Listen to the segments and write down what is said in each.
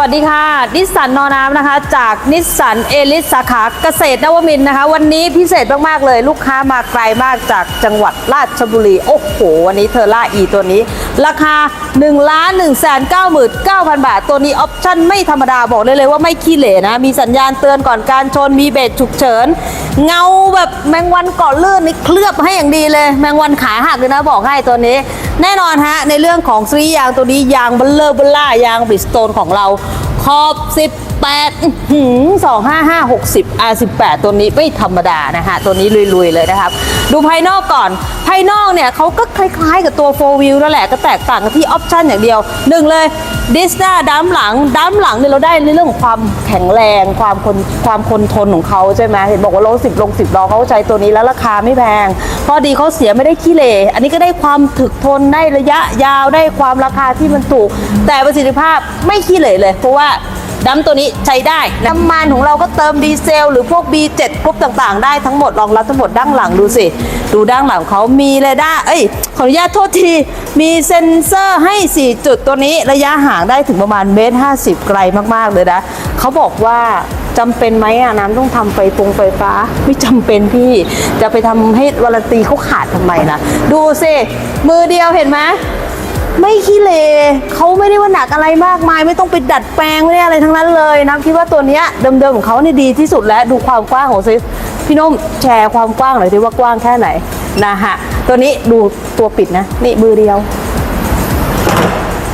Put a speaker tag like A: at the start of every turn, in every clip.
A: วัสดีค่ะ นิสสันนอน้ำนะคะ จากนิสสันเอลิสสาขาเกษตรนวมินนะคะ วันนี้พิเศษมาก ๆ เลย ลูกค้ามาไกลมากจากจังหวัดราชบุรี โอ้โห วันนี้เทอร่าอีตัวนี้ ราคา1นึ่งล้านหนึ่งแสนเก้าหมื่นเก้าพันบาท ตัวนี้ออปชั่นไม่ธรรมดาบอกได้เลยว่าไม่ขี้เหร่นะ มีสัญญาณเตือนก่อนการชนมีเบรกฉุกเฉิน เงาแบบแมงวันเกาะลื่นนี่เคลือบให้อย่างดีเลย แมงวันขาหักเลยนะบอกให้ตัวนี้แน่นอนฮะ ในเรื่องของซียางตัวนี้ยางเบลเลอร์เบลล่ายางบริสโตนของเราขอบ 18อื้อหือ255 60 R18 ตัวนี้ไม่ธรรมดานะคะ ตัวนี้ลุยๆเลยนะครับ ดูภายนอกก่อน ภายนอกเนี่ยเขาก็คล้ายๆกับตัว 4 wheel นั่นแหละก็แตกต่างกันที่ออปชันอย่างเดียวหนึ่งเลยดิสนาดัมหลังดัมหลังเนี่ยเราได้ในเรื่องของความแข็งแรง ความคนความคนทนของเขาใช่ไหมเห็นบอกว่าโลสิบลงสิบล้อเขาใช้ตัวนี้แล้วราคาไม่แพงพอดีเขาเสียไม่ได้ขี้เหร่อันนี้ก็ได้ความถึกทนได้ระยะยาวได้ความราคาที่มันถูก แต่ประสิทธิภาพไม่ขี้เหร่เลย เพราะว่า ดัมตัวนี้ใช้ได้น้ำมันของเราก็เติมดีเซล หรือพวก B7 กรุ๊ปต่างๆ ได้ทั้งหมดรองรับทั้งหมดด้านหลังดูสิ ดูด้านหลังเขามีเรดาร์เอ้ย ขออนุญาตโทษที มีเซ็นเซอร์ให้ 4 จุดตัวนี้ระยะห่างได้ถึงประมาณเมตรห้ไกลมากๆเลยนะเขาบอกว่าจำเป็นไหมอะน้ำต้องทำไฟฟงไฟฟ้า ไม่จำเป็นพี่ จะไปทำให้วารันตีเขาขาดทำไมล่ะดูสิมือเดียวเห็นไหม ไม่ขี้เลเขาไม่ได้ว่าหนักอะไรมากมาย ไม่ต้องไปดัดแปลงไม่ได้อะไรทั้งนั้นเลยนะคิดว่าตัวเนี้ยเดิมๆของเขาเนี่ยดีที่สุดแล้วดูความกว้างของซิพี่นุ่มแชร์ความกว้างหน่อยสิว่ากว้างแค่ไหนนะฮะตัวนี้ดูตัวปิดนะ นี่มือเดียว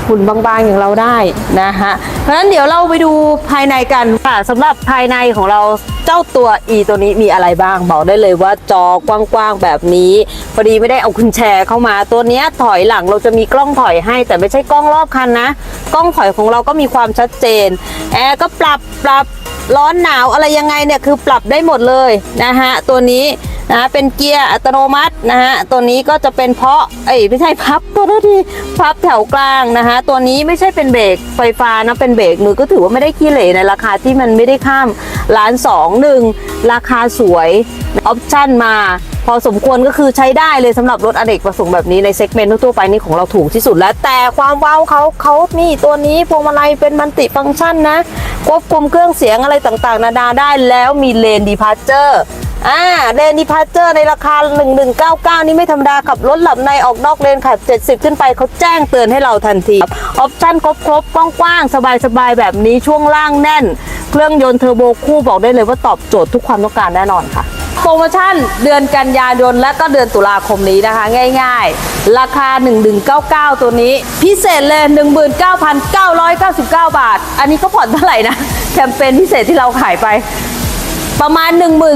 A: หุ่นบางๆอย่างเราได้นะฮะเพราะฉะนั้นเดี๋ยวเราไปดูภายในกันค่ะสำหรับภายในของเรา เจ้าตัว e ตัวนี้มีอะไรบ้างบอกได้เลยว่าจอกว้างๆแบบนี้พอดีไม่ได้เอาคุณแชร์เข้ามาตัวเนี้ยถอยหลังเราจะมีกล้องถอยให้ แต่ไม่ใช่กล้องรอบคันนะ กล้องถอยของเราก็มีความชัดเจนแอร์ก็ปรับปรับร้อนหนาวอะไรยังไงเนี่ยคือปรับได้หมดเลยนะฮะตัวนี้ นะเป็นเกียร์อัตโนมัตินะฮะตัวนี้ก็จะเป็นเพาะเอ้ยไม่ใช่พับตัวทีพับแถวกลางนะคะตัวนี้ไม่ใช่เป็นเบรกไฟฟ้านะเป็นเบรกมือก็ถือว่าไม่ได้ขี้เหร่ในราคาที่มันไม่ได้ข้ามล้านสองหนึ่งราคาสวยออปชั่นมาพอสมควรก็คือใช้ได้เลยสำหรับรถอเนกประสงค์แบบนี้ในเซกเมนต์ทั่วไปนี่ของเราถูกที่สุดแล้ว แต่ความว้าวเขาเขานี่ตัวนี้พวงมาลัยเป็นมัลติฟังก์ชันนะควบคุมเครื่องเสียงอะไรต่างๆ นานาได้แล้วมีเลนดีพาร์เจอร์ อ่าเลนดีพาเจอร์ในราคา 1199 นี่ไม่ธรรมดาขับรถหลับในออกนอกเลนขับ 70 ขึ้นไปเขาแจ้งเตือนให้เราทันที ออปชั่นครบครบๆกว้างๆ สบายๆ แบบนี้ช่วงล่างแน่น เครื่องยนต์เทอร์โบคู่บอกได้เลยว่าตอบโจทย์ทุกความต้องการแน่นอนค่ะโปรโมชั่นเดือนกันยายนและก็เดือนตุลาคมนี้นะคะ ง่ายๆ ราคา 1199 ตัวนี้ พิเศษเลย 19,999 บาท อันนี้ก็ผ่อนเท่าไหร่นะ แคมเปญพิเศษที่เราขายไป ประมาณ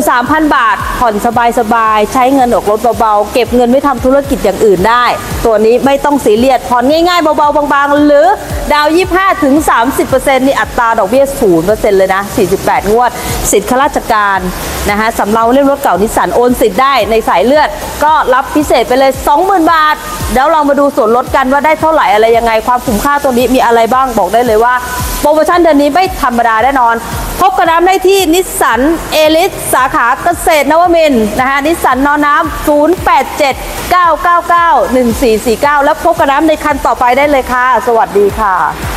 A: 13,000 บาท ผ่อนสบายๆ ใช้เงินออกรถเบาๆ เก็บเงินไว้ทำธุรกิจอย่างอื่นได้ ตัวนี้ไม่ต้องสีเรียสผ่อนง่ายๆ เบาๆ บางๆ หรือดาว 25 ถึง 30%นี่อัตราดอกเบี้ย 0%เลยนะ 48 งวด สิทธิ์ข้าราชการนะคะสำเราเล่มรถเก่านิสสันโอนสิทธิ์ได้ในสายเลือด ก็รับพิเศษไปเลย 20,000 บาท แล้วเรามาดูส่วนลดกันว่าได้เท่าไหร่อะไรยังไง ความคุ้มค่าตัวนี้มีอะไรบ้างบอกได้เลยว่า โปรโมชั่นเดือนนี้ไม่ธรรมดาแน่นอน พบกันน้ำได้ที่นิสสันเอลิสสาขาเกษตรนวมินนะคะนิสสันนอน้ำ087 999 1449 แล้วพบกันน้ำในคันต่อไปได้เลยค่ะ สวัสดีค่ะ